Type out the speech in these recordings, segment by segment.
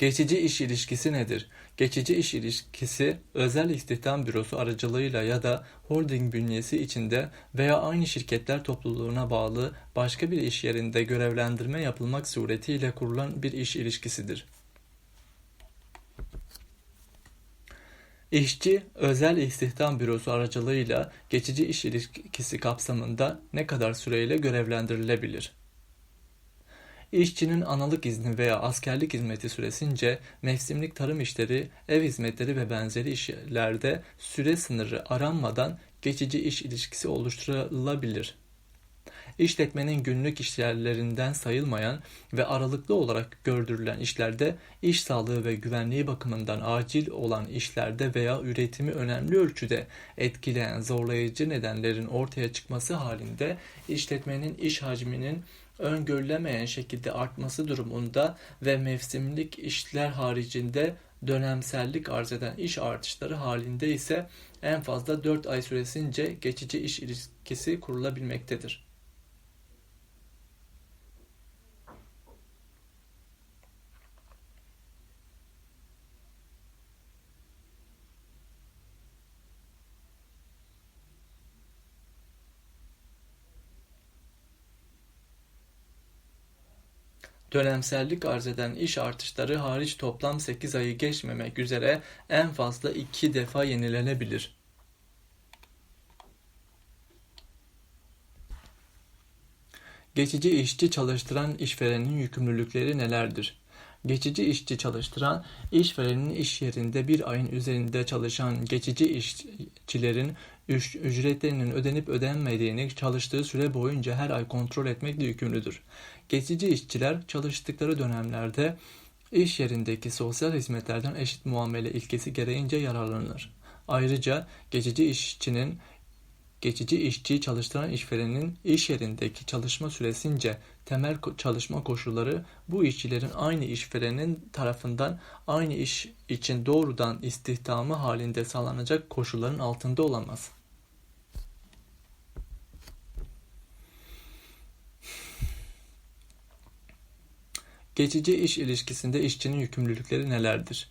Geçici iş ilişkisi nedir? Geçici iş ilişkisi özel istihdam bürosu aracılığıyla ya da holding bünyesi içinde veya aynı şirketler topluluğuna bağlı başka bir iş yerinde görevlendirme yapılmak suretiyle kurulan bir iş ilişkisidir. İşçi özel istihdam bürosu aracılığıyla geçici iş ilişkisi kapsamında ne kadar süreyle görevlendirilebilir? İşçinin analık izni veya askerlik hizmeti süresince mevsimlik tarım işleri, ev hizmetleri ve benzeri işlerde süre sınırı aranmadan geçici iş ilişkisi oluşturulabilir. İşletmenin günlük işyerlerinden sayılmayan ve aralıklı olarak gördürülen işlerde, iş sağlığı ve güvenliği bakımından acil olan işlerde veya üretimi önemli ölçüde etkileyen zorlayıcı nedenlerin ortaya çıkması halinde işletmenin iş hacminin öngörülemeyen şekilde artması durumunda ve mevsimlik işler haricinde dönemsellik arz eden iş artışları halinde ise en fazla 4 ay süresince geçici iş ilişkisi kurulabilmektedir. Dönemsellik arz eden iş artışları hariç toplam 8 ayı geçmemek üzere en fazla 2 defa yenilenebilir. Geçici işçi çalıştıran işverenin yükümlülükleri nelerdir? Geçici işçi çalıştıran işverenin iş yerinde bir ayın üzerinde çalışan geçici işçilerin ücretlerinin ödenip ödenmediğini çalıştığı süre boyunca her ay kontrol etmekle yükümlüdür. Geçici işçiler çalıştıkları dönemlerde iş yerindeki sosyal hizmetlerden eşit muamele ilkesi gereğince yararlanır. Ayrıca geçici işçinin geçici işçi çalıştıran işverenin iş yerindeki çalışma süresince temel çalışma koşulları bu işçilerin aynı işverenin tarafından aynı iş için doğrudan istihdamı halinde sağlanacak koşulların altında olamaz. Geçici iş ilişkisinde işçinin yükümlülükleri nelerdir?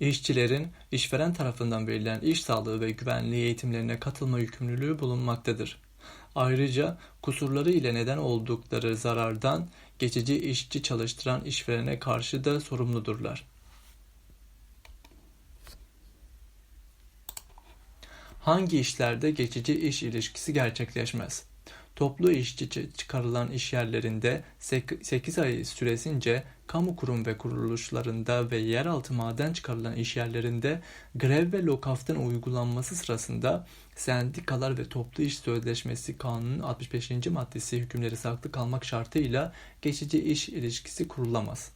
İşçilerin işveren tarafından verilen iş sağlığı ve güvenliği eğitimlerine katılma yükümlülüğü bulunmaktadır. Ayrıca kusurları ile neden oldukları zarardan geçici işçi çalıştıran işverene karşı da sorumludurlar. Hangi işlerde geçici iş ilişkisi gerçekleşmez? Toplu işçi çıkarılan işyerlerinde 8 ay süresince kamu kurum ve kuruluşlarında ve yeraltı maden çıkarılan işyerlerinde grev ve lokaftın uygulanması sırasında sendikalar ve toplu iş sözleşmesi kanunun 65. maddesi hükümleri saklı kalmak şartıyla geçici iş ilişkisi kurulamaz.